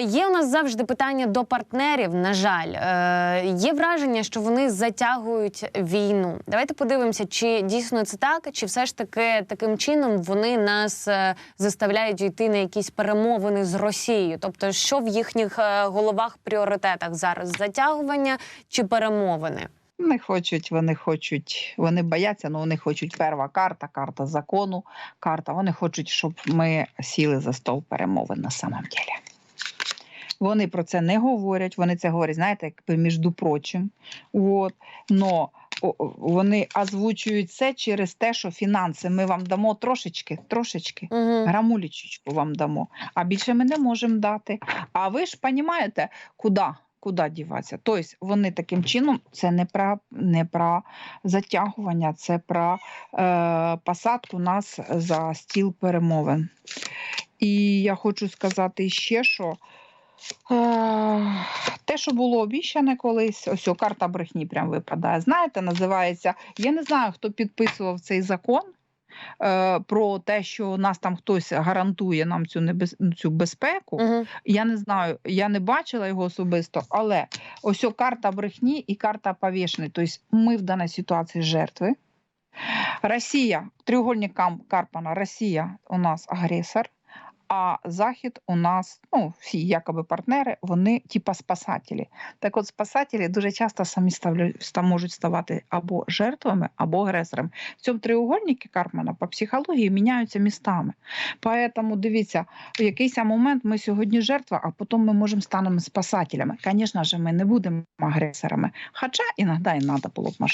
Є у нас завжди питання до партнерів. На жаль, Е, є враження, що вони затягують війну. Давайте подивимося, чи дійсно це так, чи все ж таки таким чином вони нас е, заставляють йти на якісь перемовини з Росією. Тобто, що в їхніх е, головах пріоритетах зараз затягування чи перемовини? Не хочуть, вони хочуть, вони бояться, але вони хочуть перша карта, карта закону, карта. Вони хочуть, щоб ми сіли за стол перемовин на самом деле. Вони про це не говорять, вони це говорять, знаєте, якби між прочим. От. Но вони озвучують це через те, що фінанси ми вам дамо трошечки, трошечки. Угу. Грамулічечку вам дамо, а більше ми не можемо дати. А ви ж розумієте, куди? Куди діватися? Тобто вони таким чином це не про, не про затягування, це про е, посадку нас за стіл перемовин. І я хочу сказати ще, що те, що було обіцяне колись, ось о, карта брехні прям випадає. Знаєте, називається. Я не знаю, хто підписував цей закон е, про те, що нас там хтось гарантує нам цю небез... цю безпеку. Угу. Я не знаю, я не бачила його особисто, але ось о карта брехні і карта повішений. Тобто ми в даній ситуації жертви. Росія, треугольник Карпана, Росія у нас агресор, а Захід у нас, ну, всі якоби партнери, вони типа спасателі. Так от спасателі дуже часто самі ставлю, можуть ставати або жертвами, або агресорами. В цьому треугольнику Карпмана по психології міняються містами. Поэтому дивіться, в якийсь момент ми сьогодні жертва, а потім ми можемо станемо спасателями. Звісно ж, ми не будемо агресорами. Хоча іноді і треба було б може